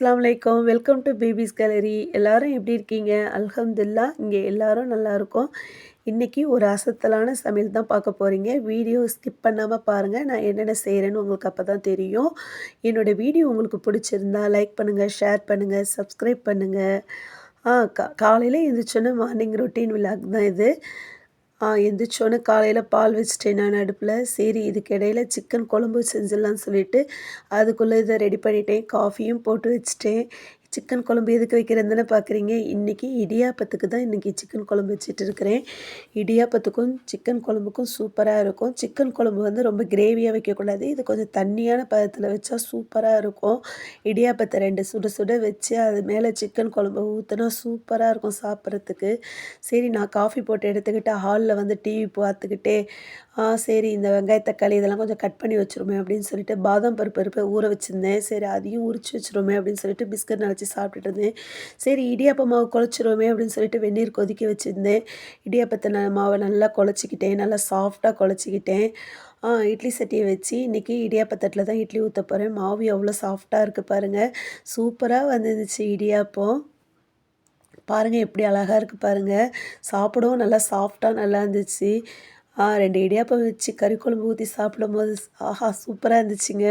அஸ்ஸலாமு அலைக்கும் welcome to babies gallery எல்லோரும் எப்படி இருக்கீங்க? அல்ஹம்துல்லா இங்கே எல்லோரும் நல்லாயிருக்கும் இன்றைக்கி ஒரு அசத்தலான சமையல் தான் பார்க்க போகிறீங்க வீடியோ ஸ்கிப் பண்ணாமல் பாருங்கள் நான் என்னென்ன செய்கிறேன்னு உங்களுக்கு அப்போ தான் தெரியும். என்னோடய வீடியோ உங்களுக்கு பிடிச்சிருந்தா லைக் பண்ணுங்கள் ஷேர் பண்ணுங்கள் சப்ஸ்கிரைப் பண்ணுங்கள் ஆ கா காலையில் எழுந்திரிச்சோன்னே மார்னிங் ரொட்டீன் விலாக் தான் இது. எந்திரிச்சோன்னே காலையில் பால் வச்சுட்டேன் நான் அடுப்பில். சரி இதுக்கு இடையில சிக்கன் குழம்பு செஞ்சிடலான்னு சொல்லிட்டு அதுக்குள்ளே இதை ரெடி பண்ணிட்டேன். காஃபியும் போட்டு வச்சுட்டேன். சிக்கன் குழம்பு எதுக்கு வைக்கிறதுன்னு பார்க்குறீங்க? இன்றைக்கி இடியாப்பத்துக்கு தான் இன்றைக்கி சிக்கன் குழம்பு வச்சுட்டு இருக்கிறேன். இடியாப்பத்துக்கும் சிக்கன் குழம்புக்கும் சூப்பராக இருக்கும். சிக்கன் குழம்பு வந்து ரொம்ப கிரேவியாக வைக்கக்கூடாது. இது கொஞ்சம் தண்ணியான பதத்தில் வச்சா சூப்பராக இருக்கும். இடியாப்பத்தை ரெண்டு சுட சுட வச்சு அது மேலே சிக்கன் குழம்பு ஊற்றினா சூப்பராக இருக்கும் சாப்பிட்றதுக்கு. சரி நான் காஃபி போட்டு எடுத்துக்கிட்டு ஹாலில் வந்து டிவி பார்த்துக்கிட்டே சரி இந்த வெங்காய தக்காளி இதெல்லாம் கொஞ்சம் கட் பண்ணி வச்சுருமே அப்படின்னு சொல்லிட்டு பாதாம் பருப்பு பருப்பை ஊற வச்சுருந்தேன். சரி அதையும் உரிச்சு வச்சுருமே அப்படின்னு சொல்லிட்டு பிஸ்கட் நினச்சி சாப்பிட்டுட்டு இருந்தேன். சரி இடியாப்ப மாவு குழச்சிருவோமே அப்படின்னு சொல்லிட்டு வெந்நீர் கொதிக்க வச்சுருந்தேன். இடியாப்பத்தை நான் மாவை நல்லா குழச்சிக்கிட்டேன் நல்லா சாஃப்டாக குழச்சிக்கிட்டேன். இட்லி சட்டியை வச்சு இன்றைக்கி இடியாப்பத்தட்டில் தான் இட்லி ஊற்ற போகிறேன் மாவு எவ்வளோ சாஃப்டாக இருக்குது பாருங்கள் சூப்பராக வந்துருந்துச்சு இடியாப்பம் பாருங்கள் எப்படி அழகாக இருக்குது பாருங்கள் சாப்பிடவும் நல்லா சாஃப்டாக நல்லா இருந்துச்சு. ரெண்டு இடியாப்பம் வச்சு கறி குழம்பு ஊற்றி சாப்பிடும்போது ஆஹா சூப்பராக இருந்துச்சுங்க.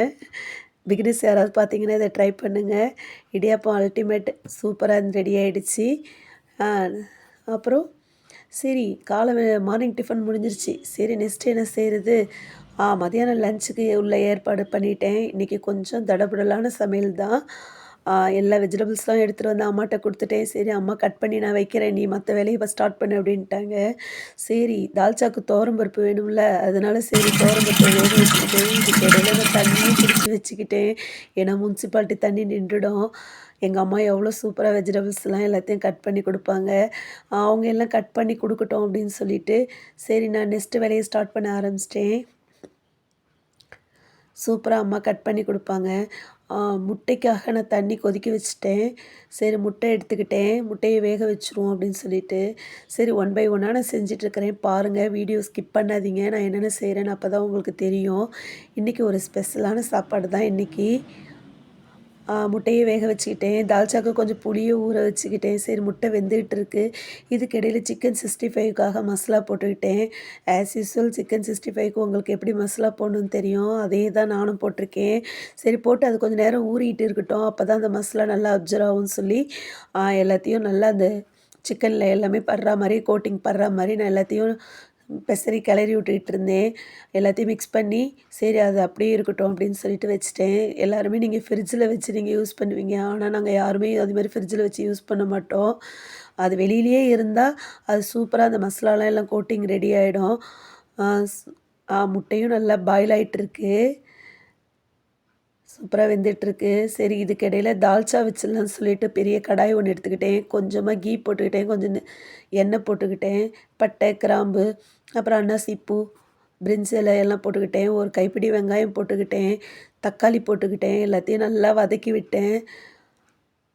பிகினர்ஸ் யாராவது பார்த்தீங்கன்னா இதை ட்ரை பண்ணுங்கள் இடியாப்பம் அல்டிமேட் சூப்பராக ரெடி ஆகிடுச்சு அப்புறம் சரி காலை மார்னிங் டிஃபன் முடிஞ்சிருச்சு. சரி நெக்ஸ்ட் என்ன செய்கிறது மதியானம் லஞ்சுக்கு உள்ள ஏற்பாடு பண்ணிட்டேன். இன்றைக்கி கொஞ்சம் தடபுடலான சமையல் தான். எல்லா வெஜிடபிள்ஸ்லாம் எடுத்துகிட்டு வந்து அம்மாட்ட கொடுத்துட்டேன். சரி அம்மா கட் பண்ணி நான் வைக்கிறேன். நீ மற்ற வேலையை இப்போ ஸ்டார்ட் பண்ணு அப்படின்ட்டாங்க. சரி தால்ச்சாக்கு பருப்பு வேணும்ல அதனால சரி பருப்பு வேக வச்சுக்கிட்டேன். இதுக்கு இடையில தண்ணியும் பிடிச்சி வச்சுக்கிட்டேன். ஏன்னா முன்சிபாலிட்டி தண்ணி நின்றுடும். எங்கள் அம்மா எவ்வளோ சூப்பராக வெஜிடபிள்ஸ்லாம் எல்லாத்தையும் கட் பண்ணி கொடுப்பாங்க. அவங்க எல்லாம் கட் பண்ணி கொடுக்கட்டும் அப்படின்னு சொல்லிட்டு சரி நான் நெக்ஸ்ட்டு வேலையை ஸ்டார்ட் பண்ண ஆரம்பிச்சிட்டேன். சூப்பராக அம்மா கட் பண்ணி கொடுப்பாங்க. முட்டைக்காக நான் தண்ணி கொதிக்க வச்சுட்டேன். சரி முட்டை எடுத்துக்கிட்டேன். முட்டையை வேக வச்சுருவோம் அப்படின்னு சொல்லிட்டு. சரி ஒன் பை ஒன்னாக நான் செஞ்சிட்ருக்கிறேன். பாருங்கள் வீடியோ ஸ்கிப் பண்ணாதீங்க. நான் என்னென்ன செய்கிறேன்னு அப்போ தான் உங்களுக்கு தெரியும். இன்றைக்கி ஒரு ஸ்பெஷலான சாப்பாடு தான் இன்றைக்கி முட்டையை வேக வச்சுக்கிட்டேன். தால்ச்சாக்கு கொஞ்சம் புளியை ஊற வச்சுக்கிட்டேன். சரி முட்டை வெந்துகிட்டு இருக்கு இதுக்கிடையில் சிக்கன் சிக்ஸ்டி ஃபைவ்க்காக மசாலா போட்டுக்கிட்டேன். ஆஸ் யூஸ்வல் சிக்கன் சிக்ஸ்டி ஃபைவ்க்கு உங்களுக்கு எப்படி மசாலா போடணும்னு தெரியும். அதே தான் நானும் போட்டிருக்கேன். சரி போட்டு அது கொஞ்சம் நேரம் ஊறிட்டு இருக்கட்டும். அப்போ தான் அந்த மசாலா நல்லா அப்சர்வ் ஆகும்னு சொல்லி எல்லாத்தையும் நல்லா அந்த சிக்கனில் எல்லாமே படுற மாதிரி கோட்டிங் படுற மாதிரி நான் எல்லாத்தையும் பெசரி கிளறி விட்டுக்கிட்டு இருந்தேன் எல்லாத்தையும் மிக்ஸ் பண்ணி சரி அது அப்படியே இருக்கட்டும் அப்படின்னு சொல்லிட்டு வச்சுட்டேன். எல்லாருமே நீங்கள் ஃப்ரிட்ஜில் வச்சு நீங்கள் யூஸ் பண்ணுவீங்க. ஆனால் நாங்கள் யாருமே அது மாதிரி ஃப்ரிட்ஜில் வச்சு யூஸ் பண்ண மாட்டோம். அது வெளியிலேயே இருந்தால் அது சூப்பராக அந்த மசாலாலாம் எல்லாம் கோட்டிங் ரெடி ஆகிடும் முட்டையும் நல்லா பாயில் ஆகிட்டுருக்கு சூப்பராக வெந்துட்டுருக்கு. சரி இதுக்கு இடையில தால்ச்சா வச்சிடலாம்னு சொல்லிட்டு பெரிய கடாய் ஒன்று எடுத்துக்கிட்டேன். கொஞ்சமாக கீ போட்டுக்கிட்டேன். கொஞ்சம் எண்ணெய் போட்டுக்கிட்டேன். பட்டை கிராம்பு அப்புறம் அன்னாசிப்பூ பிரிஞ்சி இலை எல்லாம் போட்டுக்கிட்டேன். ஒரு கைப்பிடி வெங்காயம் போட்டுக்கிட்டேன். தக்காளி போட்டுக்கிட்டேன். எல்லாத்தையும் நல்லா வதக்கி விட்டேன்.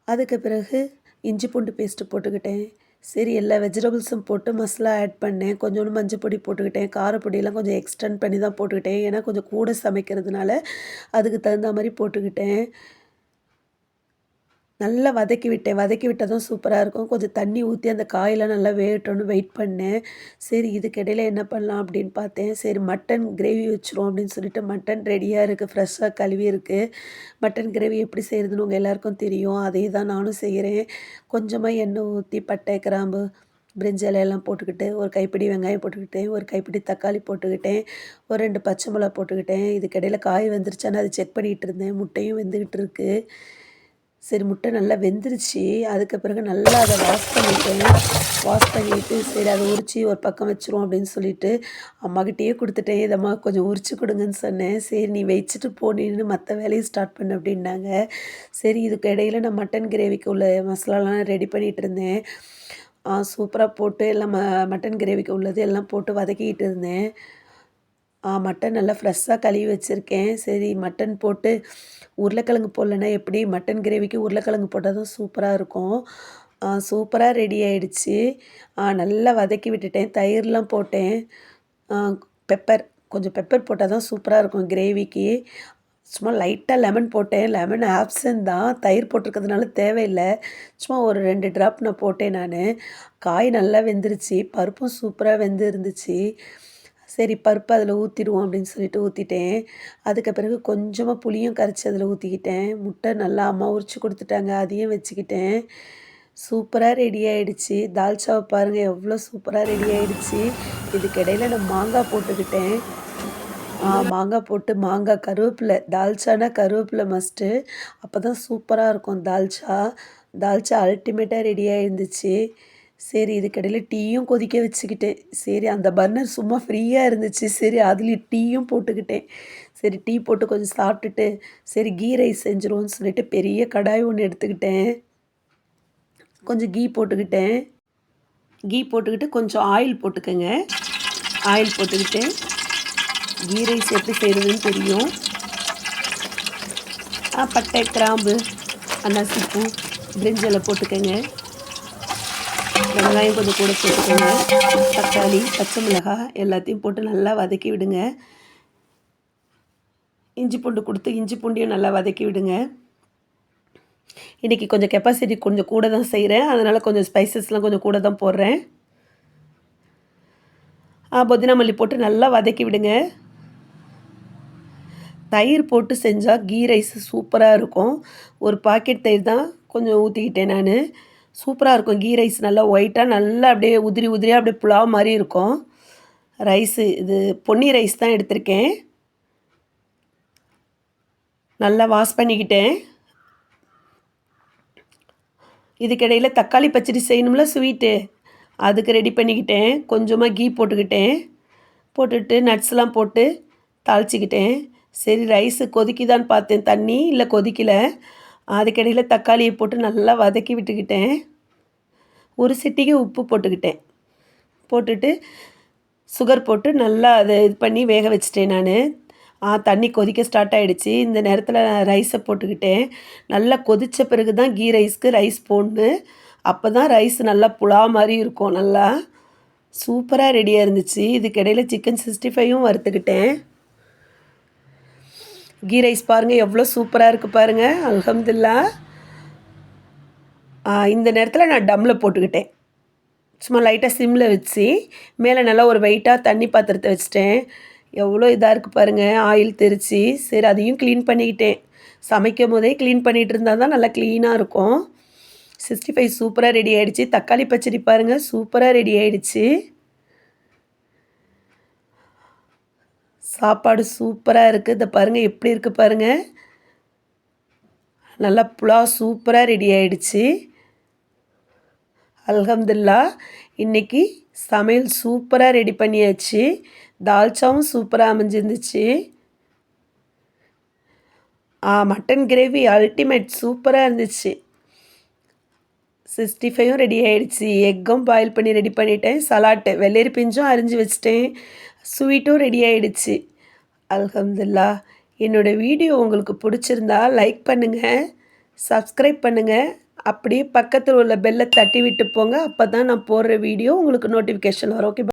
அதுக்கு பிறகு இஞ்சி பூண்டு பேஸ்ட்டு போட்டுக்கிட்டேன். சரி எல்லா வெஜிடபிள்ஸும் போட்டு மசாலா ஆட் பண்ணேன். கொஞ்சோண்டு மஞ்சள் பொடி போட்டுக்கிட்டேன். காரப்பொடியெல்லாம் கொஞ்சம் எக்ஸ்டெண்ட் பண்ணி தான் போட்டுக்கிட்டேன். ஏன்னா கொஞ்சம் கூட சமைக்கிறதுனால அதுக்கு தகுந்த மாதிரி போட்டுக்கிட்டேன். நல்லா வதக்கி விட்டேன். வதக்கி விட்டால் தான் சூப்பராக இருக்கும். கொஞ்சம் தண்ணி ஊற்றி அந்த காயெல்லாம் நல்லா வேகட்டும்னு வெயிட் பண்ணேன். சரி இதுக்கு இடையில என்ன பண்ணலாம் அப்படின்னு பார்த்தேன். சரி மட்டன் கிரேவி வச்சுருவோம் அப்படின்னு சொல்லிட்டு மட்டன் ரெடியாக இருக்குது ஃப்ரெஷ்ஷாக கழுவி இருக்குது மட்டன் கிரேவி எப்படி செய்கிறதுன்னு உங்கள் எல்லாருக்கும் தெரியும். அதே தான் நானும் செய்கிறேன் கொஞ்சமாக எண்ணெய் ஊற்றி பட்டை கிராம்பு பிரிஞ்சி எல்லாம் போட்டுக்கிட்டு ஒரு கைப்பிடி வெங்காயம் போட்டுக்கிட்டேன் ஒரு கைப்பிடி தக்காளி போட்டுக்கிட்டேன். ஒரு ரெண்டு பச்சை மிளகா போட்டுக்கிட்டேன். இதுக்கிடையில் காய் வந்துருச்சான்னு அதை செக் பண்ணிகிட்டு இருந்தேன். முட்டையும் வெந்துக்கிட்டு இருக்குது சரி முட்டை நல்லா வெந்துருச்சு. அதுக்கு பிறகு நல்லா அதை வாஷ் பண்ணிட்டேன் வாஷ் பண்ணிவிட்டு சரி அதை உரித்து ஒரு பக்கம் வச்சுருவோம் அப்படின்னு சொல்லிட்டு அம்மாக்கிட்டேயே கொடுத்துட்டேன். இதம்மா கொஞ்சம் உரிச்சு கொடுங்கன்னு சொன்னேன். சரி நீ வச்சுட்டு போனின்னு மற்ற வேலையை ஸ்டார்ட் பண்ண அப்படின்னாங்க. சரி இதுக்கு இடையில நான் மட்டன் கிரேவிக்கு உள்ள மசாலாலாம் ரெடி பண்ணிகிட்டு இருந்தேன். சூப்பராக போட்டு எல்லாம் ம மட்டன் கிரேவிக்கு உள்ளது எல்லாம் போட்டு வதக்கிக்கிட்டு இருந்தேன். மட்டன் நல்லா ஃப்ரெஷ்ஷாக கழுவி வச்சுருக்கேன். சரி மட்டன் போட்டு உருளைக்கிழங்கு போடலன்னா எப்படி? மட்டன் கிரேவிக்கு உருளைக்கிழங்கு போட்டால் தான் சூப்பராக இருக்கும் சூப்பராக ரெடி ஆகிடுச்சி நல்லா வதக்கி விட்டுட்டேன். தயிர்லாம் போட்டேன். பெப்பர் கொஞ்சம் பெப்பர் போட்டால் தான் சூப்பராக இருக்கும் கிரேவிக்கு. சும்மா லைட்டாக லெமன் போட்டேன். லெமன் ஆப்சன் தான். தயிர் போட்டிருக்கிறதுனால தேவையில்லை. சும்மா ஒரு ரெண்டு ட்ராப் நான் போட்டேன் நான். காய் நல்லா வெந்துருச்சு. பருப்பும் சூப்பராக வெந்து இருந்துச்சு சரி பருப்பு அதில் ஊற்றிடுவோம் அப்படின்னு சொல்லிட்டு ஊற்றிட்டேன் அதுக்கு பிறகு கொஞ்சமாக புளியும் கரைச்சி அதில் ஊற்றிக்கிட்டேன் முட்டை நல்லா அம்மா உரிச்சு கொடுத்துட்டாங்க அதையும் வச்சுக்கிட்டேன். சூப்பராக ரெடி ஆகிடுச்சு தால்ச்சாவை பாருங்கள் எவ்வளோ சூப்பராக ரெடி ஆகிடுச்சு இதுக்கிடையில் நான் மாங்காய் போட்டுக்கிட்டேன். மாங்காய் போட்டு மாங்காய் கருவேப்பிலை தால்ச்சானா கருவேப்பிலை மஸ்ட்டு அப்போ தான் சூப்பராக இருக்கும் தால்ச்சா தால்ச்சா அல்டிமேட்டாக ரெடியாக இருந்துச்சு சரி இதுக்கடையில் டீயும் கொதிக்க வச்சுக்கிட்டேன். சரி அந்த பர்னர் சும்மா ஃப்ரீயாக இருந்துச்சு. சரி அதுலேயும் டீயும் போட்டுக்கிட்டேன். சரி டீ போட்டு கொஞ்சம் சாப்பிட்டுட்டு சரி கீ ரைஸ் செஞ்சிருவோன்னு சொல்லிட்டு பெரிய கடாய் ஒன்று எடுத்துக்கிட்டேன். கொஞ்சம் கீ போட்டுக்கிட்டேன். கீ போட்டுக்கிட்டு கொஞ்சம் ஆயில் போட்டுக்கோங்க. ஆயில் போட்டுக்கிட்டு கீ ரைஸ் எப்படி செய்கிறதுன்னு தெரியும். பட்டை கிராம்பு அன்னாசிப்பூ பிரிஞ்சலை போட்டுக்கோங்க. வெங்காயம் கொஞ்சம் கூட சேர்த்துக்கோங்க தக்காளி பச்சை மிளகாய் எல்லாத்தையும் போட்டு நல்லா வதக்கி விடுங்க. இஞ்சி பூண்டு கொடுத்து இஞ்சி பூண்டையும் நல்லா வதக்கி விடுங்க. இன்றைக்கி கொஞ்சம் கெப்பாசிட்டி கொஞ்சம் கூட தான் செய்கிறேன் அதனால் கொஞ்சம் ஸ்பைசஸ்லாம் கொஞ்சம் கூட தான் போடுறேன். புதினா மல்லி போட்டு நல்லா வதக்கி விடுங்க. தயிர் போட்டு செஞ்சால் கீ ரைஸ் சூப்பராக இருக்கும். ஒரு பாக்கெட் தயிர் தான் கொஞ்சம் ஊற்றிக்கிட்டேன் நான். சூப்பராக இருக்கும். கீ ரைஸ் நல்லா ஒயிட்டாக நல்லா அப்படியே உதிரி உதிரியாக அப்படியே புலாவ் மாதிரி இருக்கும். ரைஸு இது பொன்னி ரைஸ் தான் எடுத்திருக்கேன். நல்லா வாஷ் பண்ணிக்கிட்டேன். இதுக்கிடையில் தக்காளி பச்சடி செய்யணும்ல ஸ்வீட்டு அதுக்கு ரெடி பண்ணிக்கிட்டேன். கொஞ்சமாக கீ போட்டுக்கிட்டேன். போட்டுட்டு நட்ஸ்லாம் போட்டு தாளிச்சிக்கிட்டேன். சரி ரைஸு கொதிக்குதான்னு பார்த்தேன். தண்ணி இல்லை கொதிக்கலை. அதுக்கடையில் தக்காளியை போட்டு நல்லா வதக்கி விட்டுக்கிட்டேன். ஒரு சிட்டிக்கு உப்பு போட்டுக்கிட்டேன். போட்டுட்டு சுகர் போட்டு நல்லா அதை இது பண்ணி வேக வச்சிட்டேன் நான். தண்ணி கொதிக்க ஸ்டார்ட் ஆகிடுச்சு இந்த நேரத்தில் ரைஸை போட்டுக்கிட்டேன். நல்லா கொதித்த பிறகு தான் கீ ரைஸ்க்கு ரைஸ் போடணும். அப்போ தான் ரைஸ் நல்லா புலா மாதிரி இருக்கும். நல்லா சூப்பராக ரெடியாக இருந்துச்சு. இதுக்கிடையில் சிக்கன் சிக்ஸ்டி ஃபைவும் வறுத்துக்கிட்டேன். கீ ரைஸ் பாருங்கள் எவ்வளோ சூப்பராக இருக்குது பாருங்கள் அலமதுல்லா இந்த நேரத்தில் நான் டம்மில் போட்டுக்கிட்டேன். சும்மா லைட்டாக சிம்மில் வச்சு மேலே நல்லா ஒரு வெயிட்டாக தண்ணி பாத்திரத்தை வச்சுட்டேன். எவ்வளோ இதாக இருக்குது பாருங்கள் ஆயில் தெரித்து சரி அதையும் க்ளீன் பண்ணிக்கிட்டேன். சமைக்கும் போதே க்ளீன் பண்ணிகிட்டு இருந்தால் தான் நல்லா க்ளீனாக இருக்கும். சிக்ஸ்டி ஃபைவ் சூப்பராக ரெடி ஆகிடுச்சு தக்காளி பச்சடி பாருங்கள் சூப்பராக ரெடி ஆகிடுச்சு சாப்பாடு சூப்பராக இருக்குது இதை பாருங்கள் எப்படி இருக்குது பாருங்கள் நல்லா புலாவ் சூப்பராக ரெடி ஆகிடுச்சி அல்ஹம்துல்லா இன்றைக்கி சமையல் சூப்பராக ரெடி பண்ணியாச்சு. தால்ச்சாவும் சூப்பராக அமைஞ்சிருந்துச்சு. மட்டன் கிரேவி அல்டிமேட் சூப்பராக இருந்துச்சு. சிக்ஸ்டி ஃபைவும் ரெடி ஆகிடுச்சு எக்கும் பாயில் பண்ணி ரெடி பண்ணிட்டேன். சலாட்டு வெள்ளரி பிஞ்சும் அரிஞ்சு வச்சிட்டேன். ஸ்வீட்டும் ரெடி ஆகிடுச்சு அலமதுல்லா என்னோடய வீடியோ உங்களுக்கு பிடிச்சிருந்தா லைக் பண்ணுங்கள் சப்ஸ்கிரைப் பண்ணுங்கள் அப்படியே பக்கத்தில் உள்ள பெல்லை தட்டி விட்டு போங்க. அப்போ தான் நான் போடுற வீடியோ உங்களுக்கு நோட்டிஃபிகேஷன் வரும். ஓகே